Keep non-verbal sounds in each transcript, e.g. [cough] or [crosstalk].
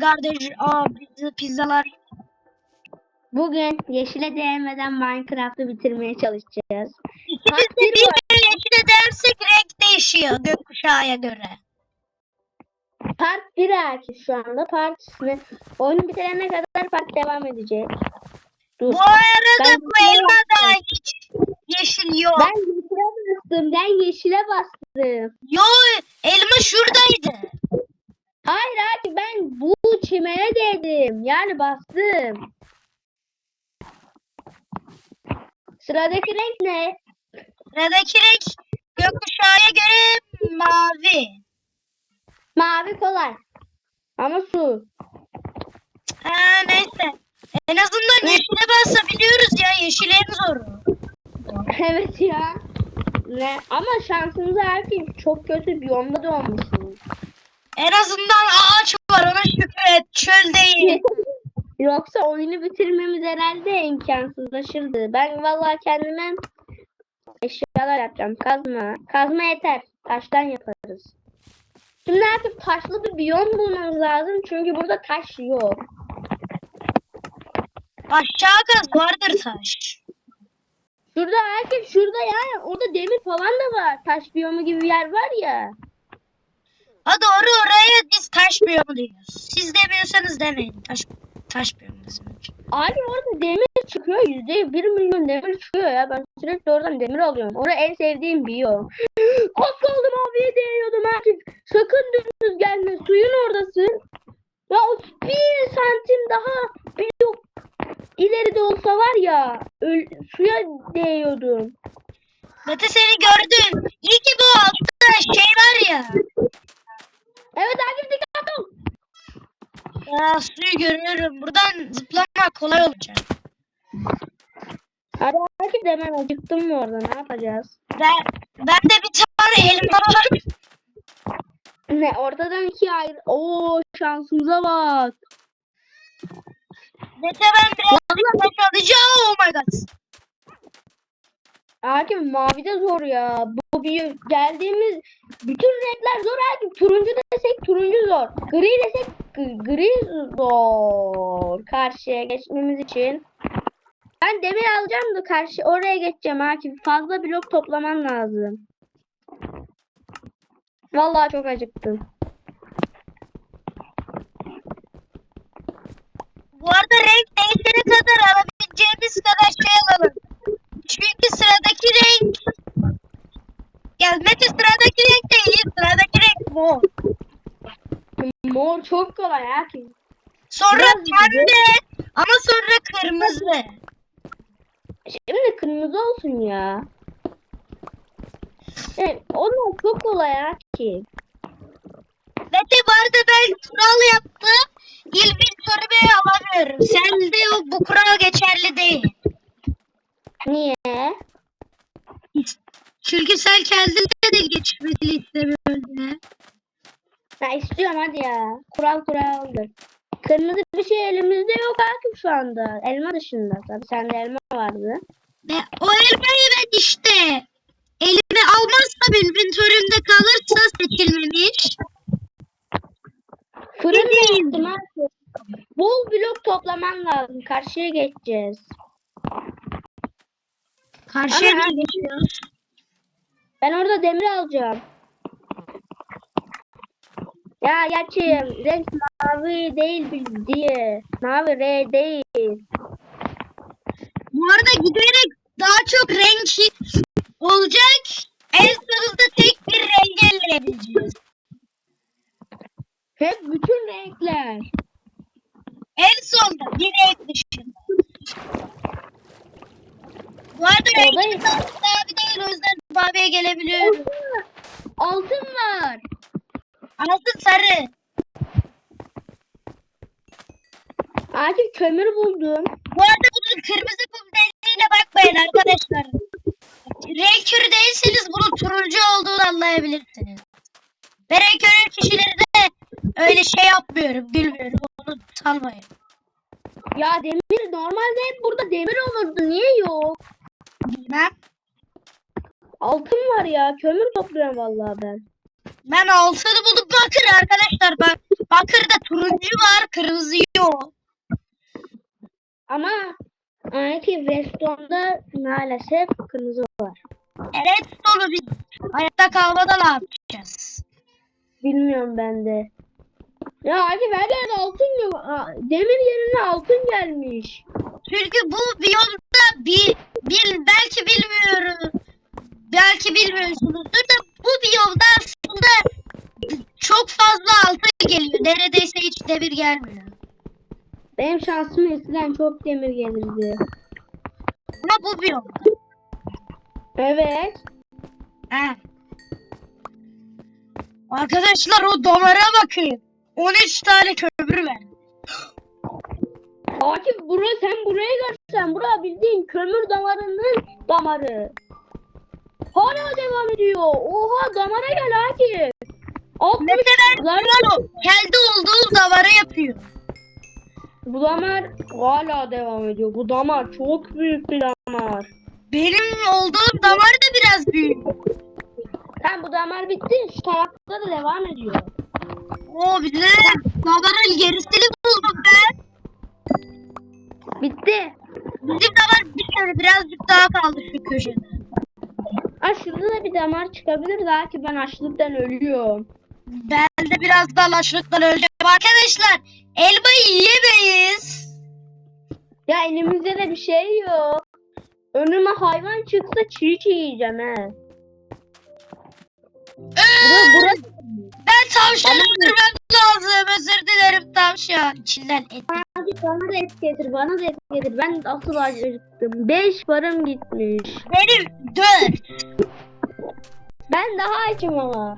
kardeş. Aa pizza, pizzalar. Bugün yeşile değmeden Minecraft'ı bitirmeye çalışacağız. İkimiz de bir kere yeşile dersek renk değişiyor gökkuşağıya göre. Part 1 herkes şu anda. Part? Oyunu bitirene kadar part devam edecek. Dur. Bu arada Ben bu elmada bastım. hiç yeşil yok. Ben yeşile bastım. Ben yeşile bastım. Yo elma şuradaydı. Hayır abi ben bu çimene değdim. Yani bastım. Sıradaki renk ne? Sıradaki renk gökkuşağıya göre mavi. Mavi kolay. Ama su. Ha neyse. En azından yeşile basabiliyoruz ya. Yeşil en zoru. [laughs] evet ya. Ne? Ama şansımıza herkes çok kötü biyomda doğmuşsunuz. En azından ağaç var ona şükür et. Çöl değil. [laughs] Yoksa oyunu bitirmemiz herhalde imkansızlaşırdı. Ben vallahi kendime eşyalar yapacağım. Kazma. Kazma yeter. Taştan yaparız. Şimdi artık taşlı bir biyom bulmamız lazım. Çünkü burada taş yok. Aşağı kaz vardır taş. Şurada herkes şurada ya. Orada demir falan da var. Taş biyomu gibi bir yer var ya. Ha doğru oraya biz taş biyomu diyoruz. Siz demiyorsanız demeyin. Taş taş biyomu bizim için. Abi orada demir çıkıyor. Yüzde bir milyon demir çıkıyor ya. Ben sürekli oradan demir alıyorum. Orada en sevdiğim biyom. [gasps] Az kaldı maviye değiyordum artık. Sakın dümdüz gelme. Suyun oradasın. Ya o bir santim daha blok ileride olsa var ya öl- suya değiyordum. Mete seni gördüm. İyi ki bu altta şey var ya. Evet Akif dikkat ol. Ya suyu görüyorum. Buradan zıplamak kolay olacak. Hadi Akif de hemen acıktım mı orada ne yapacağız? Ben, ben de bir tane elma var. Ne ortadan ikiye ayrı. Oo şansımıza bak. Mete ben biraz taş alacağım. Oh my god. Akif mavi de zor ya. Bu bir geldiğimiz bütün renkler zor Akif. Turuncu desek turuncu zor. Gri desek gri zor. Karşıya geçmemiz için. Ben demir alacağım da karşı oraya geçeceğim Akif. Fazla blok toplaman lazım. Vallahi çok acıktım. Bu arada renk değişene kadar alabileceğimiz kadar şey alalım. Çünkü sıradaki renk... Gel Mete sıradaki renk değil. Sıradaki renk mor. Mor çok kolay Akif. Sonra Biraz pembe ama sonra kırmızı. Şimdi kırmızı olsun ya. Evet, onlar çok kolay Akif. Mete bu arada ben kural yaptım. İnventörümü alamıyorum. Sende o bu kural geçerli değil. Niye? Çünkü sen kendinde de geçmesini istemiyorsun. Ha istiyorum hadi ya. Kural kuraldır. Kırmızı bir şey elimizde yok Akif şu anda. Elma dışında. Tabii sende elma vardı. Ve o elmayı ben işte elime almazsam inventörümde kalırsa seçilmemiş. Fırın yaptım Akif? Bol blok toplaman lazım. Karşıya geçeceğiz. Karşıya mı geçiyoruz? Ben orada demir alacağım. Ya gerçi renk mavi değil diye. Mavi R değil. Bu arada giderek daha çok renk olacak. En sonunda tek bir rengi elde Hep bütün renkler. En sonunda bir renk dışında. Bu arada renk mavi değil o yüzden maviye gelebiliyorum. Altın var. Anasın sarı. Akif kömür buldum. Bu arada bunun kırmızı kum dediğine bakmayın arkadaşlar. Renk körü değilseniz bunun turuncu olduğunu anlayabilirsiniz. Ve renk körü kişileri de öyle şey yapmıyorum, gülmüyorum. Onu salmayın. Ya demir normalde hep burada demir olurdu. Niye yok? Bilmem. Altın var ya. Kömür topluyorum vallahi ben. Ben altını buldum bakır arkadaşlar. Bak bakırda turuncu var, kırmızı yok. Ama Anki Weston'da maalesef kırmızı var. Evet dolu biz hayatta kalmada ne yapacağız? Bilmiyorum ben de. Ya Anki her yerde altın yok. Demir yerine altın gelmiş. Çünkü bu biyomda bir, bir belki bilmiyorum. Belki bilmiyorsunuzdur da bu biyomda aslında çok fazla altın geliyor. Neredeyse hiç demir gelmiyor. Benim şansım eskiden çok demir gelirdi. Ama bu biyomda. Evet. He. Arkadaşlar o damara bakın. 13 tane kömür ver. Akif bura sen buraya gelsen. Bura bildiğin kömür damarının damarı. Hala devam ediyor. Oha damara gel Akif. 60 Mesela Lan ben o kendi olduğum damara yapıyor. Bu damar hala devam ediyor. Bu damar çok büyük bir damar. Benim olduğum damar da biraz büyük. Sen bu damar bitti. Şu tarafta da devam ediyor. Oo bir de damarın gerisini buldum ben. Bitti. Bizim damar bir tane birazcık daha kaldı şu köşede. Şurada da bir damar çıkabilir daha ki ben açlıktan ölüyorum. Ben de biraz daha açlıktan öleceğim. Arkadaşlar elmayı yiyemeyiz. Ya elimizde de bir şey yok. Önüme hayvan çıksa çiğ çiğ yiyeceğim he. Bura, bura, Ben tavşan öldürmem lazım. Özür dilerim tavşan. İçinden et. Hadi bana da et getir, bana da et getir. Ben asıl acıktım. Beş param gitmiş. Benim dört. Ben daha açım ama.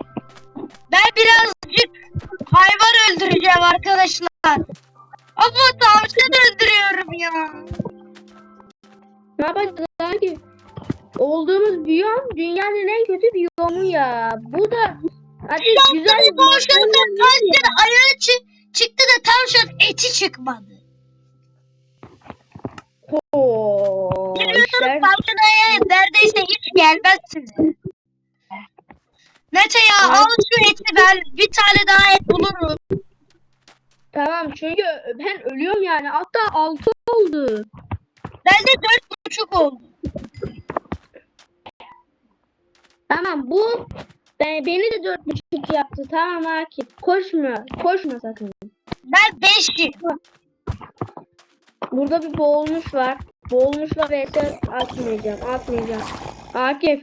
Ben birazcık hayvan öldüreceğim arkadaşlar. Ama tavşan öldürüyorum ya. Ne yapacağız ki? Olduğumuz biyom dünyanın en kötü biyomu ya. Bu da hadi güzel bir tavşan çı- çıktı da tavşan eti çıkmadı. Tavşan ayağı neredeyse hiç gelmez size. Mete ya al şu eti ben bir tane daha et bulurum. Tamam çünkü ben ölüyorum yani. Hatta altı oldu. Bende dört buçuk oldu. Tamam bu ben, beni de dört buçuk yaptı. Tamam Akif. Koşma. Koşma sakın. Ben beşim. Burada bir boğulmuş var. Boğulmuşla vs atmayacağım. Atmayacağım. Akif.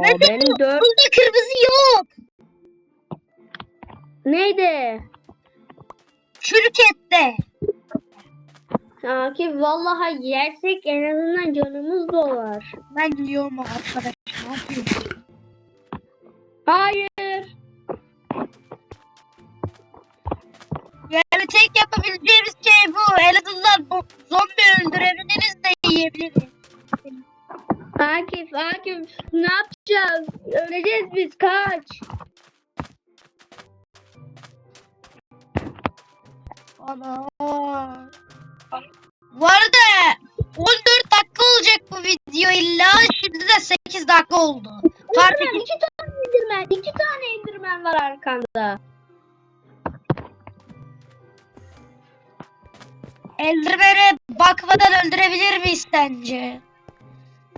Mete benim dört. bunda kırmızı yok. Neydi? Çürük ette. Akif vallahi yersek en azından canımız dolar. Ben yiyorum arkadaş. Ne yapıyorsun? Hayır. Yani tek yapabileceğimiz şey bu. En azından bu zombi öldürebiliriz de yiyebiliriz. Akif, Akif ne yapacağız? Öleceğiz biz kaç. Ana. Bu arada 14 dakika olacak bu video illa. Şimdi de 8 dakika oldu. Fark iki tane indirmen, iki tane indirmen var arkanda. Eldiven'e bakmadan öldürebilir miyiz sence?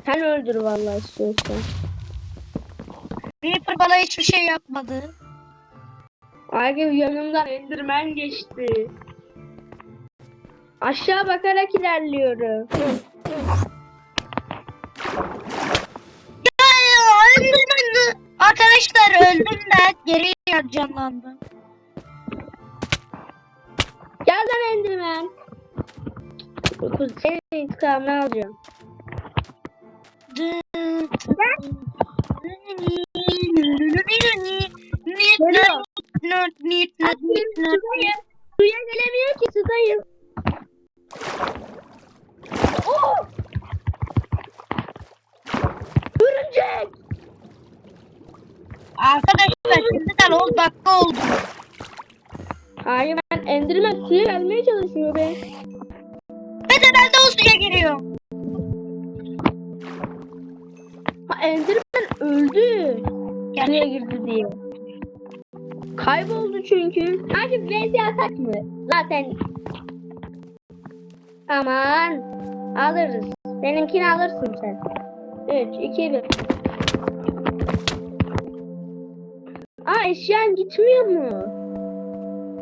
Sen öldür vallahi istiyorsan. Reaper bana hiçbir şey yapmadı. Akif yanımdan endirmen geçti. Aşağı bakarak ilerliyorum. Enderman Arkadaşlar öldüm ben. Geri canlandım. Gel lan endirmen. Dokuz, senin intikamını alacağım. Suya, gelemiyor ki sudayım. Oh! Örümcek! Arkadaşlar şimdiden 10 dakika oldu. Hayır ben endirmen suya gelmeye çalışıyor be. De ben de o suya giriyorum. Ha endirmen öldü. Buraya girdi diye. Kayboldu çünkü. Hadi vs atak mı? Zaten Aman alırız. Benimkini alırsın sen. 3, 2, 1. Aa eşyan gitmiyor mu?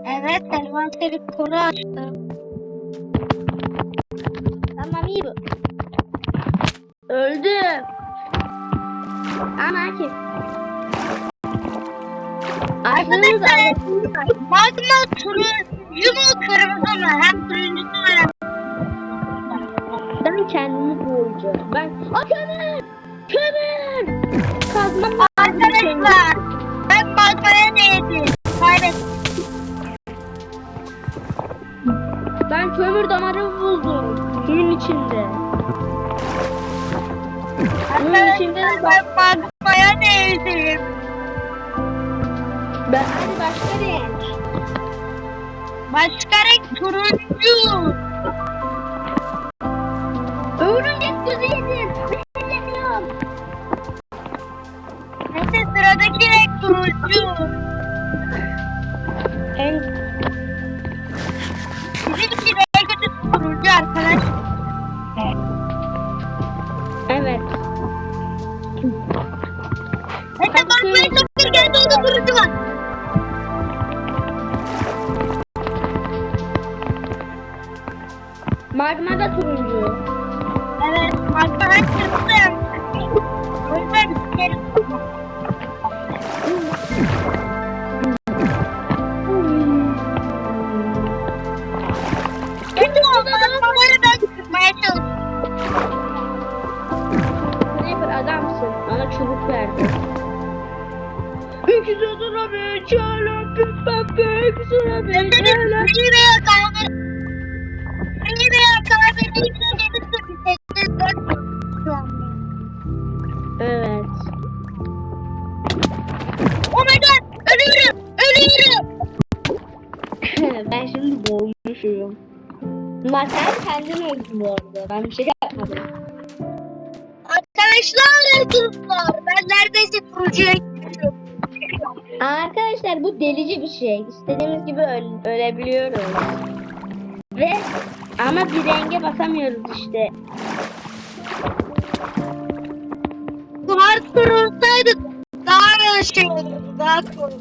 Evet envanteri koru açtım. İyi bu. Öldü. Ama. Aklınız Arkadaşlar magma turuncu mu kırmızı mı? Hem turuncusu var hem Ben kendimi boğacağım. Ben... Aa kömür! Kömür! Kömür. Arkadaşlar ben magmaya değdim. Kaybettim. Ben kömür damarı buldum. Suyun içinde. Suyun içinde de ben magmaya değdim. Ben hadi başka renk. Başka renk turuncu. Örümcek gözü yedim. Beklemiyorum. Neyse sıradaki renk turuncu. En Beni veya kahve. Beni veya kahve neyse gelirse dört an. Evet. Oh my god! Ölüyorum! Ölüyorum! [laughs] ben şimdi boğulmuşum. Ama sen kendin öldün bu arada. Ben bir şey yapmadım. Arkadaşlar kızlar ben neredeyse turuncuya. Arkadaşlar bu delici bir şey. İstediğimiz gibi öl- ölebiliyoruz. Ve ama bir renge basamıyoruz işte. Bu hardcore olsaydı daha olurdu. Daha korkunç.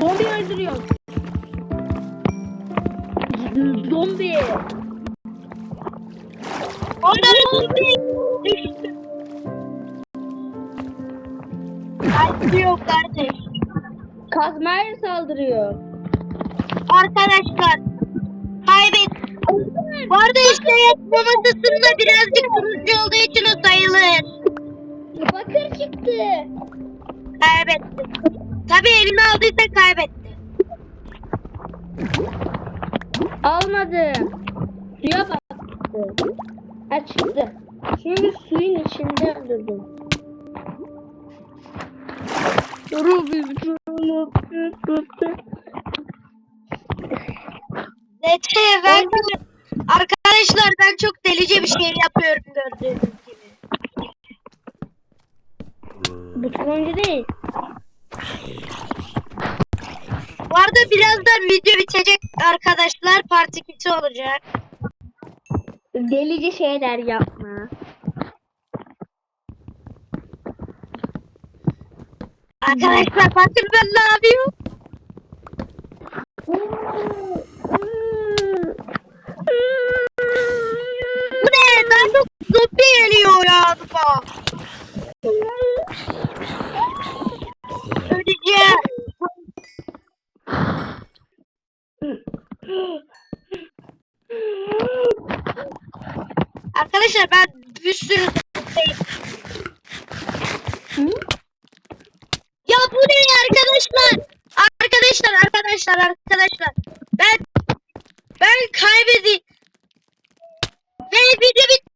Zombi öldürüyor. Zombi. Onları zombi Yok kardeş. Kazmayla saldırıyor. Arkadaşlar kaybet. Bu arada işte yapmamasında birazcık turuncu olduğu için o sayılır. Bakır çıktı. Kaybetti. Tabii elini aldıysa kaybetti. Almadım. Suya baktı. Ha çıktı. Çünkü suyun içinde öldürdüm. Nete ben Arkadaşlar ben çok delice bir şey yapıyorum gördüğünüz gibi. Bu turuncu değil. Bu arada birazdan video bitecek arkadaşlar. Part 2'si olacak. Delice şeyler yapma. Arkadaşlar bakın ben ne yapıyorum. Arkadaşlar arkadaşlar. Ben ben kaybedi. Ve video